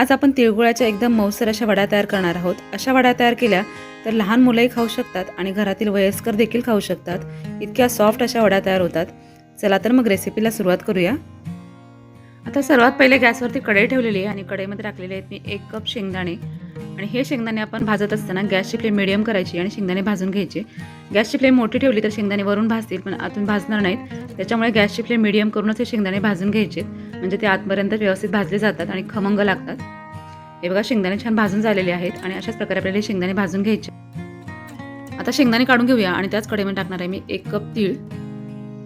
आज आपण तिळगुळाच्या एकदम मौसर अशा वड्या तयार करणार आहोत. अशा वड्या तयार केल्या तर लहान मुलंही खाऊ शकतात आणि घरातील वयस्कर देखील खाऊ शकतात. इतक्या सॉफ्ट अशा वड्या तयार होतात. चला तर मग रेसिपीला सुरुवात करूया. आता सर्वात पहिले गॅसवरती कढई ठेवलेली आहे आणि कढईमध्ये टाकलेले आहेत मी एक कप शेंगदाणे. आणि हे शेंगदाणे आपण भाजत असताना गॅसची फ्लेम मिडियम करायची आणि शेंगदाणे भाजून घ्यायचे. गॅसची फ्लेम मोठी ठेवली तर शेंगदाणे वरून भाजतील पण आतून भाजणार नाहीत. त्याच्यामुळे गॅसची फ्लेम मिडियम करूनच हे शेंगदाणे भाजून घ्यायचे. म्हणजे ते आतपर्यंत व्यवस्थित भाजले जातात आणि खमंग लागतात. हे बघा शेंगदाणे छान भाजून झालेले आहेत आणि अशाच प्रकारे आपल्याला हे शेंगदाणे भाजून घ्यायचे. आता शेंगदाणे काढून घेऊया आणि त्याच कडेमध्ये टाकणार आहे मी एक कप तीळ.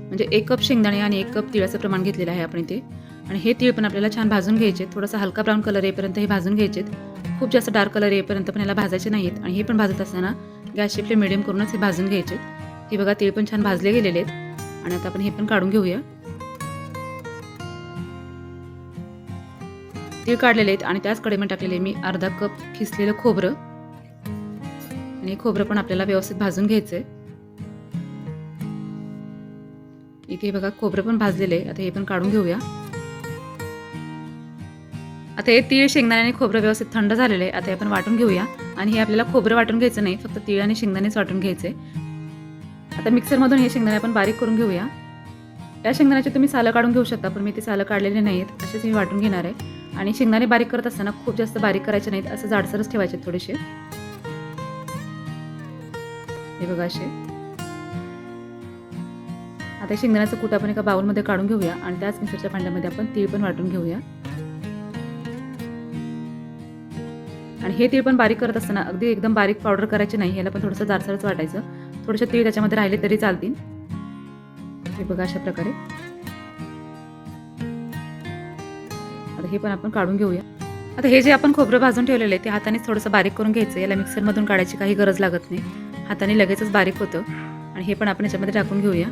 म्हणजे एक कप शेंगदाणे आणि एक कप तिळाचं प्रमाण घेतलेलं आहे आपण इथे. आणि हे तीळ पण आपल्याला छान भाजून घ्यायचे. थोडासा हलका ब्राऊन कलर येईपर्यंत हे भाजून घ्यायचे. खूप जास्त डार्क कलर येईपर्यंत पण याला भाजायचे नाहीत आणि हे पण भाजत असताना गॅसची फ्लेम मिडियम करूनच हे भाजून घ्यायचे. हे बघा तीळ पण छान भाजले गेलेले आहेत. आणि आता आपण हे पण काढून घेऊया. तीळ काढलेले आहेत आणि त्याच कडेमध्ये टाकलेले मी अर्धा कप खिसलेलं खोबरं. आणि खोबरं पण आपल्याला व्यवस्थित भाजून घ्यायचं आहे इथे बघा खोबरं पण भाजलेलं आहे. आता हे पण काढून घेऊया. आता हे तीळ शेंगदाणे आणि खोबरं व्यवस्थित थंड झालेलं आहे. आता हे आपण वाटून घेऊया. आणि हे आपल्याला खोबरं वाटून घ्यायचं नाही फक्त तीळ आणि शेंगदाणेच वाटून घ्यायचे आता मिक्सरमधून हे शेंगदाणे आपण बारीक करून घेऊया. त्या शेंगदाण्याचे तुम्ही सालं काढून घेऊ शकता पण मी ते सालं काढलेले नाहीत असेच मी वाटून घेणार आहे. आणि शेंगदाणे बारीक करत असताना खूप जास्त बारीक करायचे नाहीत असं जाडसरच ठेवायचे थोडेसे. हे बघा असे. आता शेंगदाण्याचं कूट आपण एका बाउलमध्ये काढून घेऊया आणि त्याच मिक्सरच्या भांड्यामध्ये आपण तीळ पण वाटून घेऊया. आणि हे तीळ पण बारीक करत असताना अगदी एकदम बारीक पावडर करायचे नाही याला पण थोडंसं जाडसरच वाटायचं. थोडंसं तीळ त्याच्यामध्ये राहिले तरी चालतील. हे बघा अशा प्रकारे. आता हे पण आपण काढून घेऊया. आता हे जे आपण खोबरं भाजून ठेवलेलं आहे ते हातानेच थोडंसं बारीक करून घ्यायचं याला मिक्सरमधून काढायची काही गरज लागत नाही. हाताने लगेचच बारीक होतं. आणि हे पण आपण याच्यामध्ये टाकून घेऊया.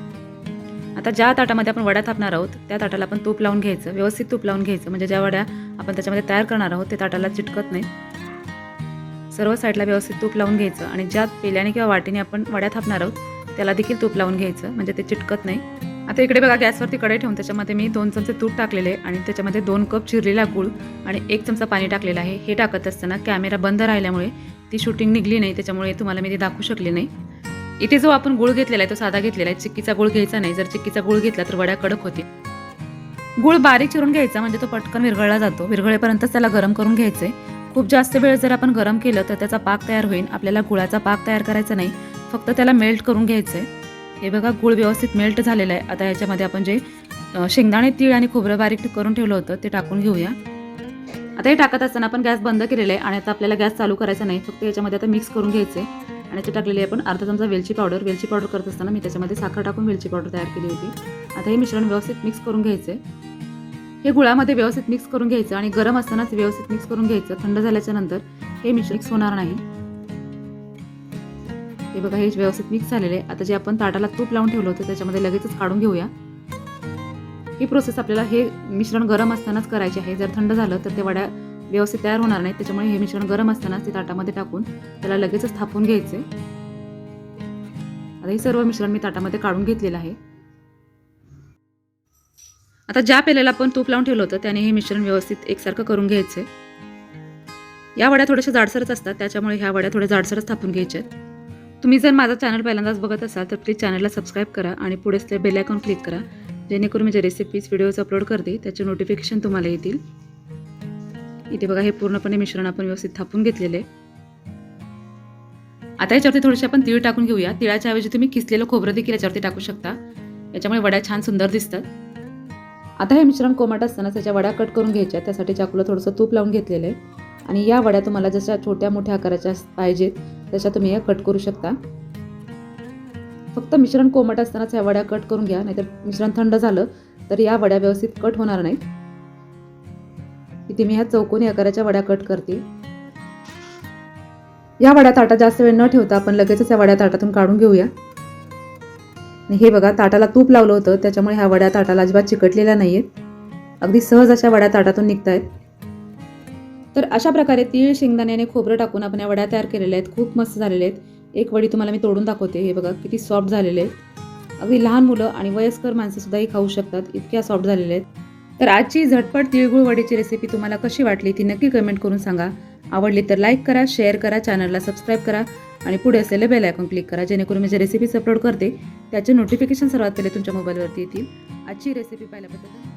आता ज्या ताटामध्ये आपण वड्या थापणार आहोत त्या ताटाला आपण तूप लावून घ्यायचं व्यवस्थित तूप लावून घ्यायचं. म्हणजे ज्या वड्या आपण त्याच्यामध्ये तयार करणार आहोत ते ताटाला चिटकत नाही. सर्व साईडला व्यवस्थित तूप लावून घ्यायचं. आणि ज्या पेल्याने किंवा वाटीने आपण वड्या थापणार आहोत त्याला देखील तूप लावून घ्यायचं. म्हणजे ते चिटकत नाही. आता इकडे बघा गॅसवरती कढई ठेवून त्याच्यामध्ये मी दोन चमचे तूप टाकलेले आणि त्याच्यामध्ये दोन कप चिरलेला गूळ आणि एक चमचा पाणी टाकलेलं आहे. हे टाकत असताना कॅमेरा बंद राहिल्यामुळे ती शूटिंग निघली नाही त्याच्यामुळे तुम्हाला मी ते दाखवू शकले नाही. इथे जो आपण गुळ घेतलेला आहे तो साधा घेतलेला आहे. चिक्कीचा गुळ घ्यायचा नाही. जर चिक्कीचा गुळ घेतला तर वड्या कडक होते गुळ बारीक चिरून घ्यायचा म्हणजे तो पटकन विरघळला जातो. विरघळेपर्यंतच त्याला गरम करून घ्यायचं आहे खूप जास्त वेळ जर आपण गरम केलं तर त्याचा पाक तयार होईल. आपल्याला गुळाचा पाक तयार करायचा नाही. फक्त त्याला मेल्ट करून घ्यायचं आहे हे बघा गुळ व्यवस्थित मेल्ट झालेलं आहे. आता याच्यामध्ये आपण जे शेंगदाणे तीळ आणि खोबरं बारीक करून ठेवलं होतं ते टाकून घेऊया. आता हे टाकत असताना आपण गॅस बंद केलेला आहे आणि आता आपल्याला गॅस चालू करायचा नाही. फक्त याच्यामध्ये आता मिक्स करून घ्यायचे आणि ते टाकलेली आहे आपण अर्धा चमचा वेलची पावडर. वेलची पावडर करत असताना मी त्याच्यामध्ये साखर टाकून वेलची पावडर तयार केली होती. आता हे मिश्रण व्यवस्थित मिक्स करून घ्यायचे हे गुळामध्ये व्यवस्थित मिक्स करून घ्यायचं आणि गरम असतानाच व्यवस्थित मिक्स करून घ्यायचं. थंड झाल्याच्यानंतर हे मिश्रण मिक्स होणार नाही. हे बघा हे व्यवस्थित मिक्स झालेले आहे. आता जे आपण ताटाला तूप लावून ठेवलं होतं त्याच्यामध्ये लगेचच काढून घेऊया. ही प्रोसेस आपल्याला हे मिश्रण गरम असतानाच करायचे आहे. जर थंड झालं तर ते वड्या व्यवस्थित तयार होणार नाही त्याच्यामुळे हे मिश्रण गरम असतानाच ते ताटामध्ये टाकून त्याला लगेचच थापून घ्यायचे. आता हे सर्व मिश्रण मी ताटामध्ये काढून घेतलेलं आहे. आता ज्या पेल्याला आपण तूप लावून ठेवलं होतं त्याने हे मिश्रण व्यवस्थित एकसारखं करून घ्यायचे. या वड्या थोड्याशा जाडसरच असतात त्याच्यामुळे ह्या वड्या थोड्या जाडसरच थापून घ्यायच्या आहेत. तुम्ही जर माझा चॅनल पहिल्यांदाच बघत असाल तर प्लीज चॅनलला सबस्क्राईब करा आणि पुढे असले बेल आयकॉन क्लिक करा. जेणेकरून मी जे रेसिपीज व्हिडिओज अपलोड करते त्याचे नोटिफिकेशन तुम्हाला येतील. इथे बघा हे पूर्णपणे मिश्रण आपण व्यवस्थित थापून घेतलेले आता याच्यावरती थोडेसे आपण तीळ टाकून घेऊया. तिळाच्या ऐवजी तुम्ही किसलेलं खोबरं देखील याच्यावरती टाकू शकता. याच्यामुळे वड्या छान सुंदर दिसतात. आता हे मिश्रण कोमट असताना त्याच्या वड्या कट करून घ्यायच्या त्यासाठी चाकूला थोडंसं तूप लावून घेतलेलं आहे. आणि या वड्या तुम्हाला जशा छोट्या मोठ्या आकाराच्या पाहिजेत तशा तुम्ही या कट करू शकता. फक्त मिश्रण कोमट असतानाच ह्या वड्या कट करून घ्या नाहीतर मिश्रण थंड झालं तर या वड्या व्यवस्थित कट होणार नाहीत. इथे मी ह्या चौकोनी आकाराच्या वड्या कट करते. या वड्या ताटा जास्त वेळ न ठेवता आपण लगेचच या वड्या ताटातून काढून घेऊया. आणि हे बघा ताटाला तूप लावलं होतं त्याच्यामुळे ह्या वड्या ताटाला अजिबात चिकटलेल्या नाही आहेत अगदी सहज अशा वड्या ताटातून निघत आहेत तर अशा प्रकारे तीळ शेंगदाण्याने खोबरं टाकून आपण या वड्या तयार केलेल्या आहेत. खूप मस्त झालेल्या आहेत. एक वडी तुम्हाला मी तोडून दाखवते. हे बघा किती सॉफ्ट झालेले आहेत. अगदी लहान मुलं आणि वयस्कर माणसंसुद्धाही खाऊ शकतात. इतक्या सॉफ्ट झालेल्या आहेत. तर आजची झटपट तिळगुळ वडीची रेसिपी तुम्हाला कशी वाटली ती नक्की कमेंट करून सांगा. आवडली तर लाईक करा शेअर करा चॅनलला सबस्क्राईब करा आणि पुढे असलेलं बेल आयकॉन क्लिक करा जेणेकरून मी जे रेसिपीज अपलोड करते त्याचे नोटिफिकेशन सर्वात पहिले तुमच्या मोबाईलवरती येतील. आजची रेसिपी पाहिल्याबद्दल